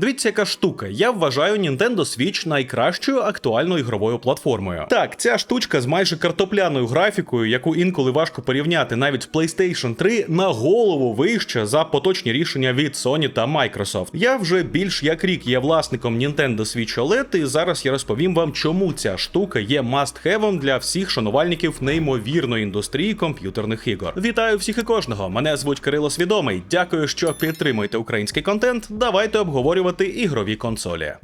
Дивіться, яка штука. Я вважаю Nintendo Switch найкращою актуальною ігровою платформою. Так, ця штучка з майже картопляною графікою, яку інколи важко порівняти навіть з PlayStation 3, на голову вища за поточні рішення від Sony та Microsoft. Я вже більш як рік є власником Nintendo Switch OLED, і зараз я розповім вам, чому ця штука є must-have для всіх шанувальників неймовірної індустрії комп'ютерних ігор. Вітаю всіх і кожного. Мене звуть Кирило Свідомий. Дякую, що підтримуєте український контент. Давайте обговорювати ігрові консолі.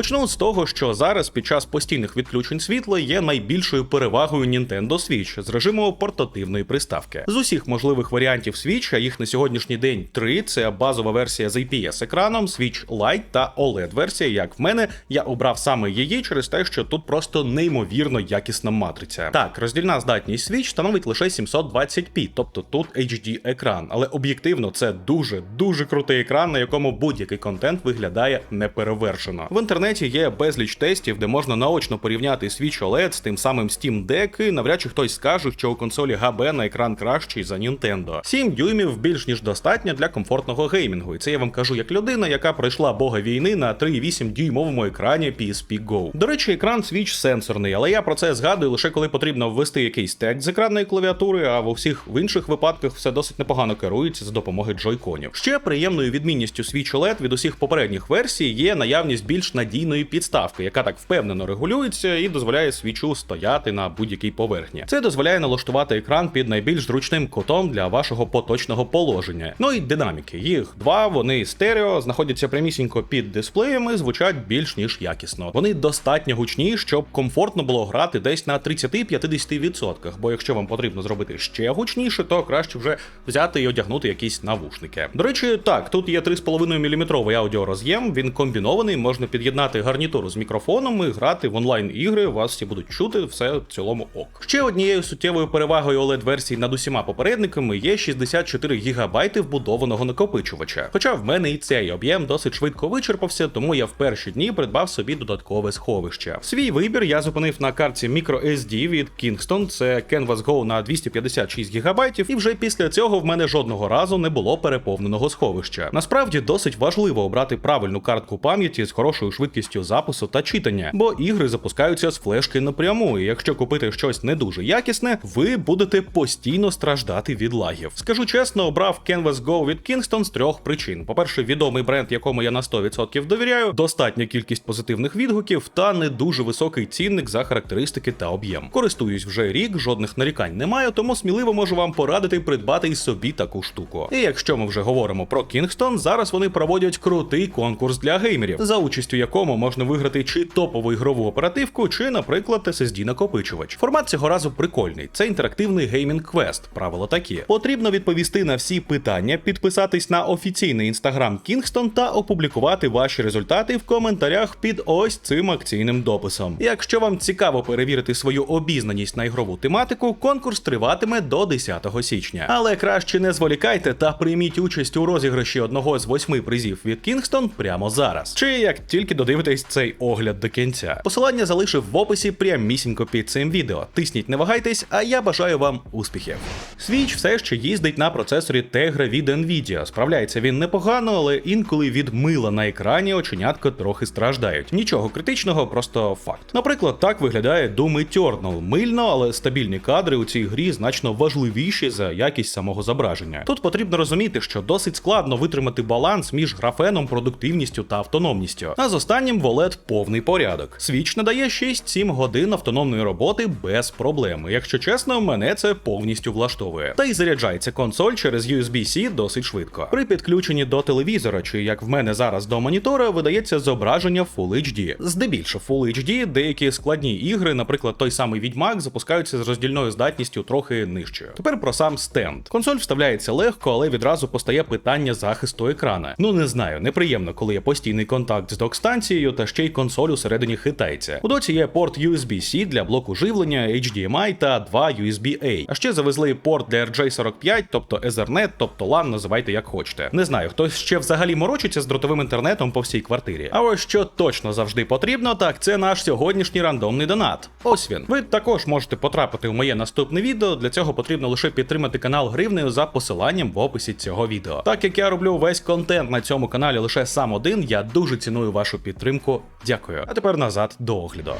Почну з того, що зараз під час постійних відключень світла є найбільшою перевагою Nintendo Switch з режиму портативної приставки. З усіх можливих варіантів Switch, а їх на сьогоднішній день три: це базова версія з IPS екраном, Switch Lite та OLED версія. Як в мене, я обрав саме її через те, що тут просто неймовірно якісна матриця. Так, роздільна здатність Switch становить лише 720p, тобто тут HD екран, але об'єктивно це дуже дуже крутий екран, на якому будь-який контент виглядає неперевершено. В інтернеті є безліч тестів, де можна наочно порівняти Switch OLED з тим самим Steam Deck, і навряд чи хтось скаже, що у консолі ГБ на екран кращий за Nintendo. 7 дюймів більш ніж достатньо для комфортного геймінгу, і це я вам кажу як людина, яка пройшла бога війни на 3,8 дюймовому екрані PSP Go. До речі, екран Switch сенсорний, але я про це згадую лише коли потрібно ввести якийсь текст з екранної клавіатури, а в усіх в інших випадках все досить непогано керується за допомогою джойконів. Ще приємною відмінністю Switch OLED від усіх попередніх версій є наявність більш надійної підставки, яка так впевнено регулюється і дозволяє свічу стояти на будь-якій поверхні. Це дозволяє налаштувати екран під найбільш зручним кутом для вашого поточного положення. Ну і динаміки. Їх два, вони стерео, знаходяться прямісінько під дисплеєм і звучать більш ніж якісно. Вони достатньо гучні, щоб комфортно було грати десь на 30-50%. Бо якщо вам потрібно зробити ще гучніше, то краще вже взяти і одягнути якісь навушники. До речі, так, тут є 3,5 мм аудіороз'єм, він комбінований, можна під'єднати гарнітуру з мікрофоном і грати в онлайн ігри. Вас всі будуть чути, все в цілому ок. Ще однією суттєвою перевагою oled версії над усіма попередниками є 64 ГБ вбудованого накопичувача. Хоча в мене і цей об'єм досить швидко вичерпався, тому я в перші дні придбав собі додаткове сховище. Свій вибір я зупинив на картці microSD від Kingston, це Canvas Go на 256 ГБ, і вже після цього в мене жодного разу не було переповненого сховища. Насправді досить важливо обрати правильну картку пам'яті з хорошою швидкістю запису та читання, бо ігри запускаються з флешки напряму, і якщо купити щось не дуже якісне, ви будете постійно страждати від лагів. Скажу чесно, обрав Canvas Go від Kingston з трьох причин: по-перше, відомий бренд, якому я на 100% довіряю, достатня кількість позитивних відгуків та не дуже високий цінник за характеристики та об'єм. Користуюсь вже рік, жодних нарікань немає, тому сміливо можу вам порадити придбати і собі таку штуку. І якщо ми вже говоримо про Kingston, зараз вони проводять крутий конкурс для геймерів, за участю якому можна виграти чи топову ігрову оперативку, чи, наприклад, SSD накопичувач. Формат цього разу прикольний. Це інтерактивний геймінг квест. Правила такі: потрібно відповісти на всі питання, підписатись на офіційний інстаграм Kingston та опублікувати ваші результати в коментарях під ось цим акційним дописом. Якщо вам цікаво перевірити свою обізнаність на ігрову тематику, конкурс триватиме до 10 січня. Але краще не зволікайте та прийміть участь у розіграші одного з восьми призів від Kingston прямо зараз. Чи як тільки додивитесь цей огляд до кінця. Посилання залишив в описі прямісінько під цим відео. Тисніть, не вагайтесь, а я бажаю вам успіхів. Switch все ще їздить на процесорі Tegra від Nvidia. Справляється він непогано, але інколи від мила на екрані оченятка трохи страждають. Нічого критичного, просто факт. Наприклад, так виглядає Doom Eternal. Мильно, але стабільні кадри у цій грі значно важливіші за якість самого зображення. Тут потрібно розуміти, що досить складно витримати баланс між графеном, продуктивністю та автономністю. А з останнім в OLED повний порядок. Switch надає 6-7 годин автономної роботи без проблем. Якщо чесно, мене це повністю влаштовує. Та й заряджається консоль через USB-C досить швидко. При підключенні до телевізора, чи як в мене зараз до монітора, видається зображення Full HD. Здебільшого Full HD, деякі складні ігри, наприклад, той самий Відьмак, запускаються з роздільною здатністю трохи нижчою. Тепер про сам стенд. Консоль вставляється легко, але відразу постає питання захисту екрана. Ну не знаю, неприємно, коли є постійний контакт з док-станцією, станцією та ще й консоль усередині хитається. У доці є порт USB-C для блоку живлення, HDMI та два USB-A. А ще завезли порт для RJ45, тобто Ethernet, тобто LAN, називайте як хочете. Не знаю, хтось ще взагалі морочиться з дротовим інтернетом по всій квартирі. А ось що точно завжди потрібно, так це наш сьогоднішній рандомний донат. Ось він. Ви також можете потрапити в моє наступне відео. Для цього потрібно лише підтримати канал гривнею за посиланням в описі цього відео. Так як я роблю весь контент на цьому каналі лише сам один, я дуже ціную вашу підтримку. Дякую. А тепер назад до огляду.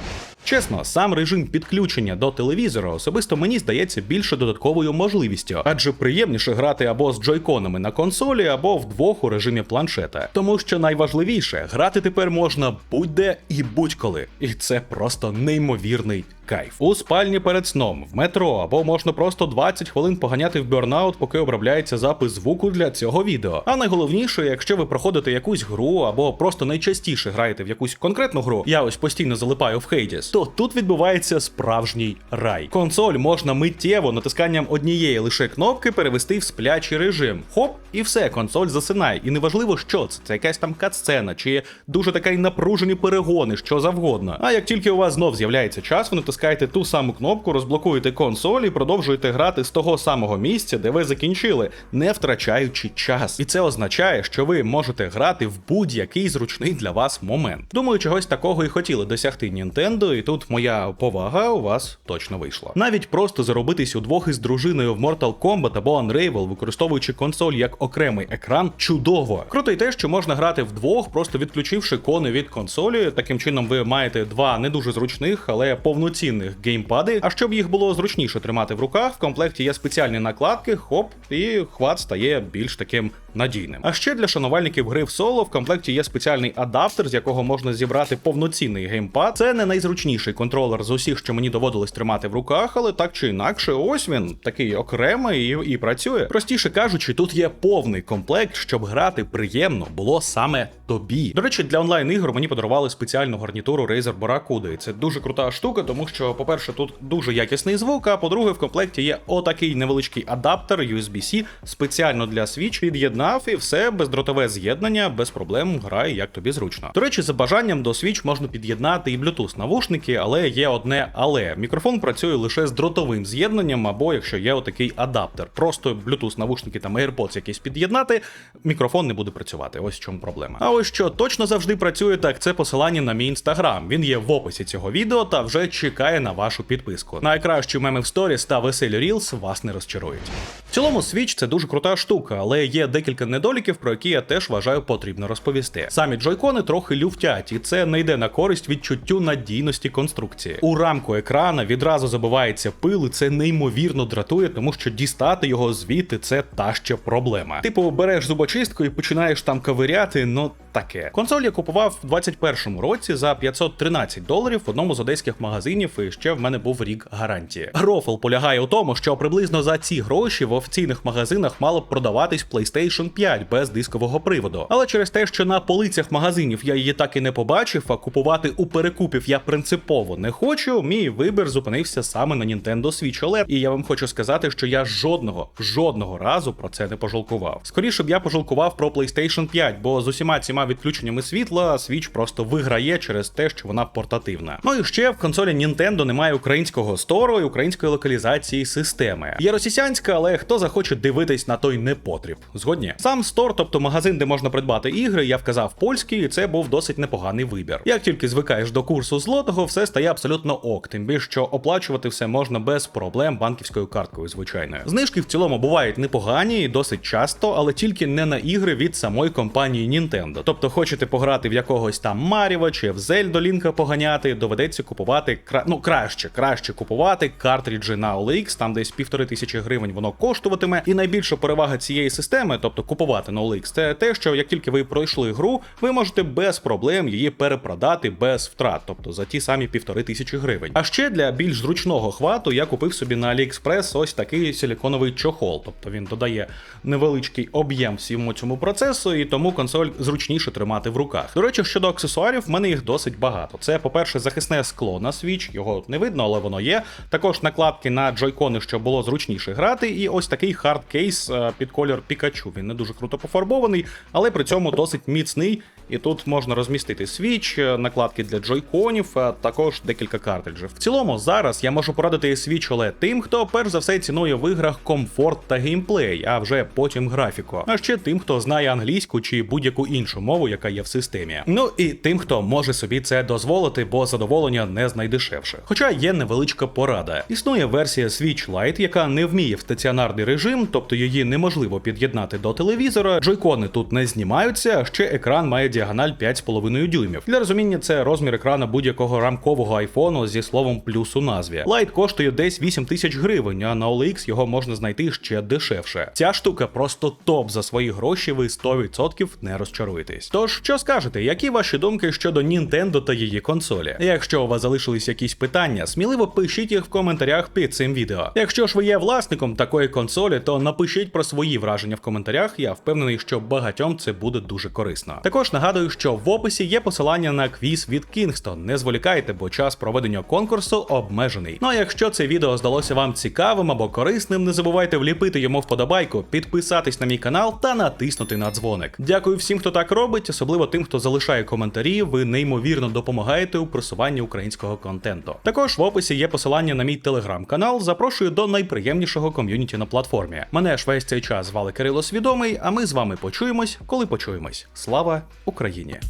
Чесно, сам режим підключення до телевізора особисто мені здається більше додатковою можливістю, адже приємніше грати або з джойконами на консолі, або вдвох у режимі планшета. Тому що найважливіше, грати тепер можна будь-де і будь-коли. І це просто неймовірний кайф. У спальні перед сном, в метро, або можна просто 20 хвилин поганяти в бёрнаут, поки обробляється запис звуку для цього відео. А найголовніше, якщо ви проходите якусь гру, або просто найчастіше граєте в якусь конкретну гру, я ось постійно залипаю в Hades, то тут відбувається справжній рай. Консоль можна миттєво натисканням однієї лише кнопки перевести в сплячий режим. Хоп, і все, консоль засинає. І неважливо, що це, це якась там катсцена, чи дуже така напружені перегони, що завгодно. А як тільки у вас знов з'являється час, ви натискаєте ту саму кнопку, розблокуєте консоль і продовжуєте грати з того самого місця, де ви закінчили, не втрачаючи час. І це означає, що ви можете грати в будь-який зручний для вас момент. Думаю, чогось такого і хотіли досягти Nintendo, і тут моя повага у вас точно вийшла. Навіть просто заробитись удвох із дружиною в Mortal Kombat або Unravel, використовуючи консоль як окремий екран, чудово. Круто й те, що можна грати вдвох, просто відключивши кони від консолі. Таким чином, ви маєте два не дуже зручних, але повноцінних геймпади. А щоб їх було зручніше тримати в руках, в комплекті є спеціальні накладки, хоп, і хват стає більш таким надійним. А ще для шанувальників гри в соло в комплекті є спеціальний адаптер, з якого можна зібрати повноцінний геймпад. Це не найзручніший контролер з усіх, що мені доводилось тримати в руках, але так чи інакше, ось він такий окремий і, і працює. Простіше кажучи, тут є повний комплект, щоб грати приємно було саме тобі. До речі, для онлайн ігор мені подарували спеціальну гарнітуру Razer Barracuda. Це дуже крута штука, тому що, по-перше, тут дуже якісний звук. А по-друге, в комплекті є отакий невеличкий адаптер USB-C спеціально для Switch. Під'єднав і все бездротове з'єднання, без проблем грає як тобі зручно. До речі, за бажанням до Switch можна під'єднати і Bluetooth навушники, але є одне але. Мікрофон працює лише з дротовим з'єднанням, або якщо є отакий адаптер. Просто Bluetooth навушники там AirPods якісь під'єднати, мікрофон не буде працювати. Ось в чому проблема. А ось що точно завжди працює, так це посилання на мій інстаграм. Він є в описі цього відео та вже чекає на вашу підписку. Найкращі меми в сторіс та веселі Reels вас не розчарують. В цілому Switch це дуже крута штука, але є декілька недоліків, про які я теж вважаю потрібно розповісти. Самі джойкони трохи люфтять, і це не йде на користь відчуттю надійності конструкції. У рамку екрана відразу забивається пил, і це неймовірно дратує, тому що дістати його звідти це та ще проблема. Типу, береш зубочистку і починаєш там ковиряти, ну таке. Консоль я купував в 21-му році за 513 доларів в одному з одеських магазинів, і ще в мене був рік гарантії. Рофл полягає у тому, що приблизно за ці гроші в офіційних магазинах мало б продаватись PlayStation 5 без дискового приводу. Але через те, що на полицях магазинів я її так і не побачив, а купувати у перекупів я принципово не хочу. Мій вибір зупинився саме на Nintendo Switch OLED. І я вам хочу сказати, що я жодного жодного разу про це не пожалкував. Скоріше б я пожалкував про PlayStation 5, бо з усіма цими відключеннями світла Switch просто виграє через те, що вона портативна. Ну і ще в консолі Nintendo немає українського стору і української локалізації системи. Є російська, але хто захоче дивитись на той непотріб. Згодні. Сам стор, тобто магазин, де можна придбати ігри, я вказав польський, і це був досить непоганий вибір. Як тільки звикаєш до курсу злотого, все стає абсолютно ок, тим більше що оплачувати все можна без проблем банківською карткою, звичайною. Знижки в цілому бувають непогані і досить часто, але тільки не на ігри від самої компанії Nintendo. Тобто, хочете пограти в якогось там Маріва чи в Зельдо Лінка поганяти, доведеться купувати кра... ну краще, краще купувати картриджі на OLX, там десь півтори тисячі гривень воно коштуватиме. І найбільша перевага цієї системи, тобто купувати на OLX, це те, що як тільки ви пройшли гру, ви можете без проблем її перепродати без втрат, тобто за ті самі півтори тисячі гривень. А ще для більш зручного хвату я купив собі на AliExpress ось такий силіконовий чохол, тобто він додає невеличкий об'єм всьому цьому процесу, і тому консоль зручніше тримати в руках. До речі, щодо аксесуарів, в мене їх досить багато. Це, по-перше, захисне скло на Switch, його не видно, але воно є. Також накладки на джойкони, щоб було зручніше грати, і ось такий хардкейс е, під колір Пікачу. Він не дуже круто пофарбований, але при цьому досить міцний і тут можна розмістити свіч, е, накладки для джойконів, а також декілька картриджів. В цілому зараз я можу порадити свіч OLED тим, хто перш за все цінує в іграх комфорт та геймплей, а вже потім графіку. А ще тим, хто знає англійську чи будь-яку іншу мову, яка є в системі. Ну і тим, хто може собі це дозволити, бо задоволення не з найдешевших. Хоча є невеличка порада. Існує версія Switch Lite, яка не вміє в стаціонарний режим, тобто її неможливо під'єднати до телевізора. Джойкони тут не знімаються, а ще екран має діагональ 5,5 дюймів. Для розуміння, це розмір екрана будь-якого рамкового айфону зі словом плюс у назві. Лайт коштує десь 8 тисяч гривень, а на OLX його можна знайти ще дешевше. Ця штука просто топ за свої гроші. Ви 100% не розчаруєтесь. Тож, що скажете, які ваші думки щодо Nintendo та її консолі? Якщо у вас залишились якісь питання, сміливо пишіть їх в коментарях під цим відео. Якщо ж ви є власником такої консолі, то напишіть про свої враження в коментарях. Я впевнений, що багатьом це буде дуже корисно. Також нагадую, що в описі є посилання на квіз від Kingston. Не зволікайте, бо час проведення конкурсу обмежений. Ну а якщо це відео здалося вам цікавим або корисним, не забувайте вліпити йому вподобайку, підписатись на мій канал та натиснути на дзвоник. Дякую всім, хто так робить, особливо тим, хто залишає коментарі. Ви неймовірно допомагаєте у просуванні українського контенту. Також в описі є посилання на мій телеграм-канал. Запрошую до найприємнішого ком'юніті на платформі. Мене ж весь цей час звали Кирило Свідомий, а ми з вами почуємось, коли почуємось. Слава Україні!